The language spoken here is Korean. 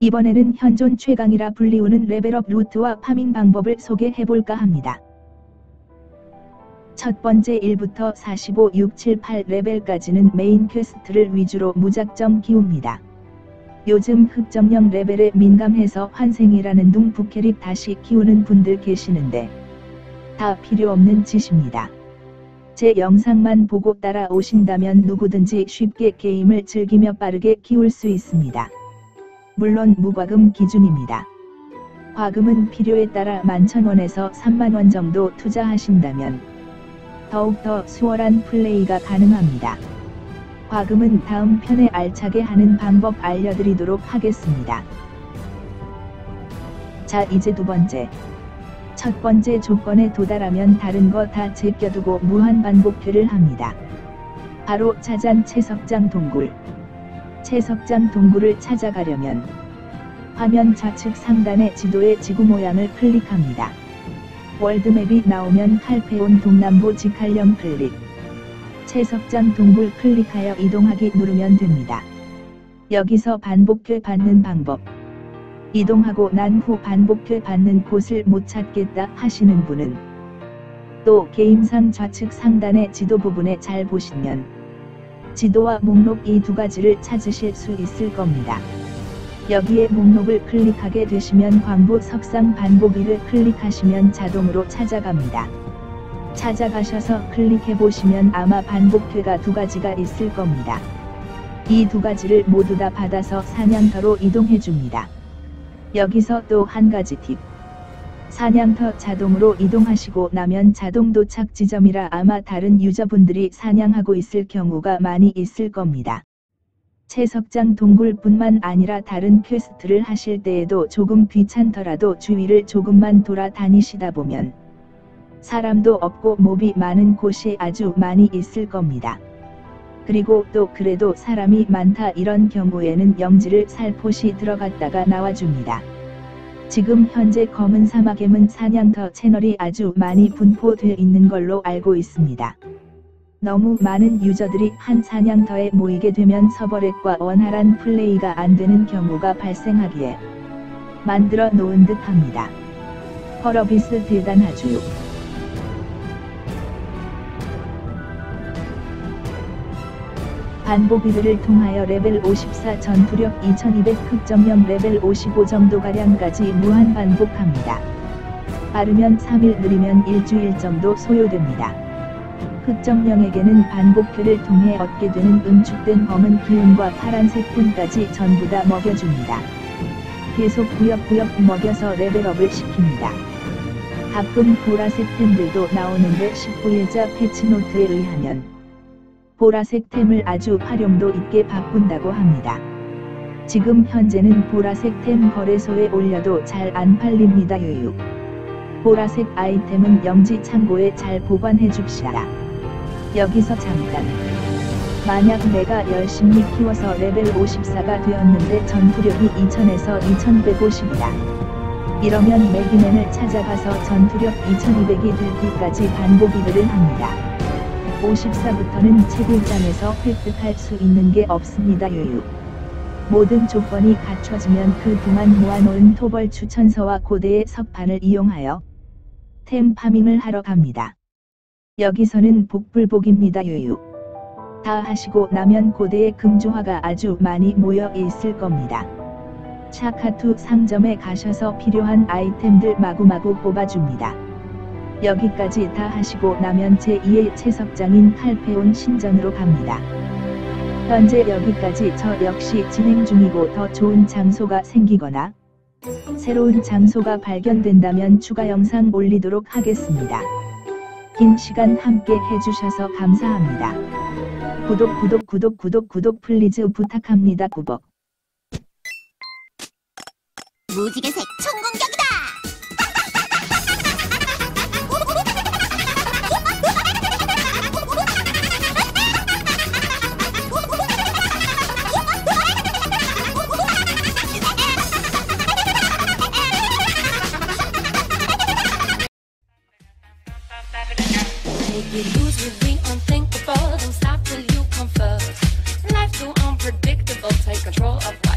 이번에는 현존 최강이라 불리우는 레벨업 루트와 파밍 방법을 소개해볼까 합니다. 첫 번째 1부터 45, 6, 7, 8 레벨까지는 메인 퀘스트를 위주로 무작정 키웁니다. 요즘 흑점령 레벨에 민감해서 환생이라는 둥 부캐릭 다시 키우는 분들 계시는데 다 필요 없는 짓입니다. 제 영상만 보고 따라오신다면 누구든지 쉽게 게임을 즐기며 빠르게 키울 수 있습니다. 물론 무과금 기준입니다. 과금은 필요에 따라 11,000원에서 3만원 정도 투자하신다면 더욱더 수월한 플레이가 가능합니다. 과금은 다음 편에 알차게 하는 방법 알려드리도록 하겠습니다. 자 이제 두 번째. 첫 번째 조건에 도달하면 다른 거 다 제껴두고 무한 반복회를 합니다. 바로 차잔 채석장 동굴. 채석장 동굴을 찾아가려면 화면 좌측 상단의 지도의 지구 모양을 클릭합니다. 월드맵이 나오면 칼페온 동남부 직할령 클릭. 채석장 동굴 클릭하여 이동하기 누르면 됩니다. 여기서 반복회 받는 방법. 이동하고 난 후 반복회 받는 곳을 못 찾겠다 하시는 분은 또 게임상 좌측 상단의 지도 부분에 잘 보시면 지도와 목록 이 두 가지를 찾으실 수 있을 겁니다. 여기에 목록을 클릭하게 되시면 광부 석상 반복위를 클릭하시면 자동으로 찾아갑니다. 찾아가셔서 클릭해 보시면 아마 반복회가 두 가지가 있을 겁니다. 이 두 가지를 모두 다 받아서 사냥터로 이동해 줍니다. 여기서 또 한 가지 팁. 사냥터 자동으로 이동하시고 나면 자동 도착 지점이라 아마 다른 유저분들이 사냥하고 있을 경우가 많이 있을 겁니다. 채석장 동굴뿐만 아니라 다른 퀘스트를 하실 때에도 조금 귀찮더라도 주위를 조금만 돌아다니시다 보면 사람도 없고 몹이 많은 곳이 아주 많이 있을 겁니다. 그리고 또 그래도 사람이 많다 이런 경우에는 영지를 살포시 들어갔다가 나와줍니다. 지금 현재 검은 사막에는 사냥터 채널이 아주 많이 분포되어 있는 걸로 알고 있습니다. 너무 많은 유저들이 한 사냥터에 모이게 되면 서버렉과 원활한 플레이가 안 되는 경우가 발생하기에 만들어 놓은 듯 합니다. 펄어비스 대단하죠. 반복위를 통하여 레벨 54 전투력 2200 흑점령 레벨 55 정도가량까지 무한 반복합니다. 빠르면 3일 느리면 일주일 정도 소요됩니다. 흑정령에게는 반복회를 통해 얻게 되는 응축된 검은 기운과 파란색 끈까지 전부 다 먹여줍니다. 계속 구역구역 먹여서 레벨업을 시킵니다. 가끔 보라색 템들도 나오는데 19일자 패치노트에 의하면 보라색 템을 아주 활용도 있게 바꾼다고 합니다. 지금 현재는 보라색 템 거래소에 올려도 잘 안 팔립니다 유유. 보라색 아이템은 영지 창고에 잘 보관해 줍시다. 여기서 잠깐. 만약 내가 열심히 키워서 레벨 54가 되었는데 전투력이 2000에서 2150이다. 이러면 매기맨을 찾아가서 전투력 2200이 될 때까지 반복이를 합니다. 54부터는 채굴장에서 획득할 수 있는 게 없습니다 유유. 모든 조건이 갖춰지면 그동안 모아놓은 토벌 추천서와 고대의 석판을 이용하여 템 파밍을 하러 갑니다. 여기서는 복불복입니다 유유. 다 하시고 나면 고대의 금조화가 아주 많이 모여 있을 겁니다. 차카투 상점에 가셔서 필요한 아이템들 마구마구 뽑아줍니다. 여기까지 다 하시고 나면 제2의 채석장인 칼페온 신전으로 갑니다. 현재 여기까지 저 역시 진행 중이고 더 좋은 장소가 생기거나 새로운 장소가 발견된다면 추가 영상 올리도록 하겠습니다. 긴 시간 함께 해주셔서 감사합니다. 구독 구독 구독 구독 구독 플리즈 부탁합니다 구독 무지개색 총공격 Take control of